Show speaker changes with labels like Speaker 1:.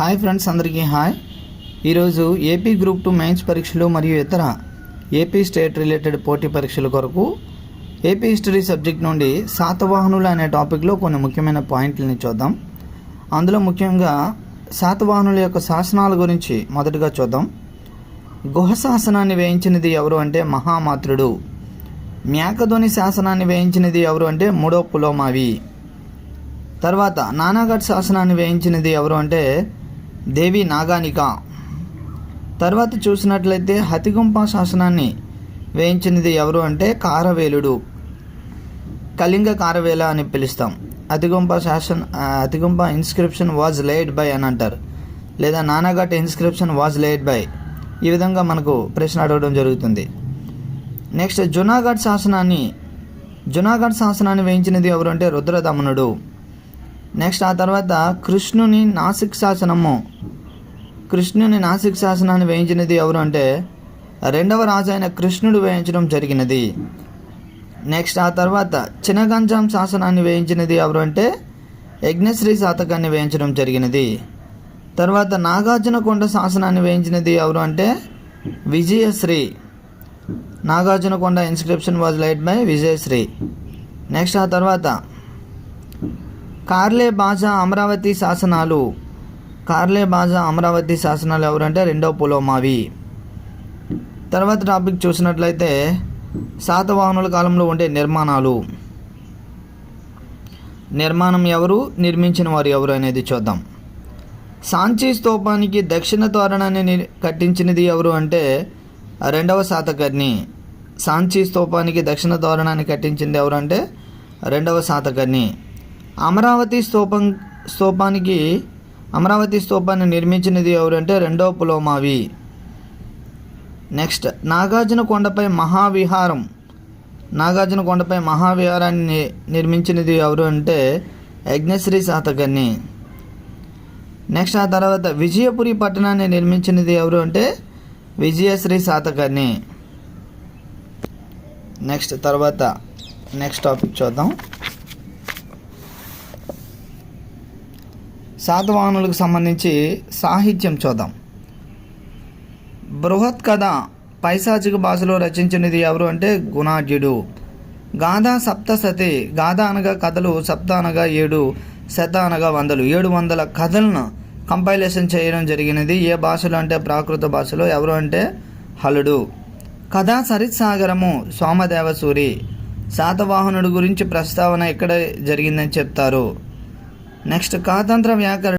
Speaker 1: Hi friends అందరికీ hi. ఈరోజు AP group two mains పరీక్షలు మరియు ఇతర ఏపీ స్టేట్ రిలేటెడ్ పోటీ పరీక్షల కొరకు ఏపీ హిస్టరీ సబ్జెక్ట్ నుండి శాతవాహనులు అనే టాపిక్లో కొన్ని ముఖ్యమైన పాయింట్లని చూద్దాం. అందులో ముఖ్యంగా శాతవాహనుల యొక్క శాసనాల గురించి మొదటగా చూద్దాం. గుహ శాసనాన్ని వేయించినది ఎవరు అంటే మహామాత్రుడు. మేకధ్వని శాసనాన్ని వేయించినది ఎవరు అంటే మూడో పులోమావి. తర్వాత నానాఘట్ శాసనాన్ని వేయించినది ఎవరు అంటే దేవి నాగానిక. తర్వాత చూసినట్లయితే హతిగుంప శాసనాన్ని వేయించినది ఎవరు అంటే కారవేలుడు. కళింగ కారవేల అని పిలుస్తాం. అతిగుంప శాసన Hathigumpha inscription was laid by అని అంటారు. లేదా Naneghat inscription was laid by ఈ విధంగా మనకు ప్రశ్న అడగడం జరుగుతుంది. నెక్స్ట్ జునాగఢ్ శాసనాన్ని జునాగఢ్ శాసనాన్ని వేయించినది ఎవరు అంటే రుద్రదమనుడు. నెక్స్ట్ ఆ తర్వాత కృష్ణుని నాసిక్ శాసనము. కృష్ణుని నాసిక్ శాసనాన్ని వేయించినది ఎవరు అంటే రెండవ రాజు అయిన కృష్ణుడు వేయించడం జరిగినది. నెక్స్ట్ ఆ తర్వాత చినగంజాం శాసనాన్ని వేయించినది ఎవరు అంటే యజ్ఞశ్రీ శాతకాన్ని వేయించడం జరిగినది. తర్వాత నాగార్జునకొండ శాసనాన్ని వేయించినది ఎవరు అంటే Vijayasri. Nagarjunakonda inscription was laid by Vijayasri. Next ఆ తర్వాత కార్లే బాజా అమరావతి శాసనాలు. కార్లే బాజా అమరావతి శాసనాలు ఎవరంటే రెండో పులోమావి. తర్వాత టాపిక్ చూసినట్లయితే శాతవాహనుల కాలంలో ఉండే నిర్మాణాలు. నిర్మాణం ఎవరు? నిర్మించిన వారు ఎవరు అనేది చూద్దాం. సాంచి స్తూపానికి దక్షిణ తోరణాన్ని కట్టించినది ఎవరు అంటే రెండవ శాతకర్ణి. సాంచి స్తూపానికి దక్షిణ తోరణాన్ని కట్టించింది ఎవరు అంటే రెండవ శాతకర్ణి. అమరావతి స్తూపం స్తూపానికి అమరావతి స్తూపాన్ని నిర్మించినది ఎవరు అంటే రెండవ పులోమావి. నెక్స్ట్ నాగార్జున కొండపై మహావిహారం. నాగార్జున కొండపై మహావిహారాన్ని నిర్మించినది ఎవరు అంటే యజ్ఞశ్రీ శాతకర్ణి నెక్స్ట్ ఆ తర్వాత విజయపురి పట్టణాన్ని నిర్మించినది ఎవరు అంటే విజయశ్రీ శాతకర్ణి నెక్స్ట్ తర్వాత నెక్స్ట్ టాపిక్ చూద్దాం. శాతవాహనులకు సంబంధించి సాహిత్యం చూద్దాం. బృహత్ కథ పైశాచిక భాషలో రచించినది ఎవరు అంటే గుణాఢ్యుడు గాథా సప్తసతి గాథ అనగా కథలు సప్త అనగా ఏడు శత అనగా వందలు. ఏడు వందల కథలను కంపైలేషన్ చేయడం జరిగినది ఏ భాషలో అంటే ప్రాకృత భాషలో ఎవరు అంటే హలుడు. కథా సరిత్సాగరము సోమదేవసూరి. శాతవాహనుడు గురించి ప్రస్తావన ఎక్కడ జరిగిందని చెప్తారు? నెక్స్ట్ కాతంత్ర వ్యాకరణ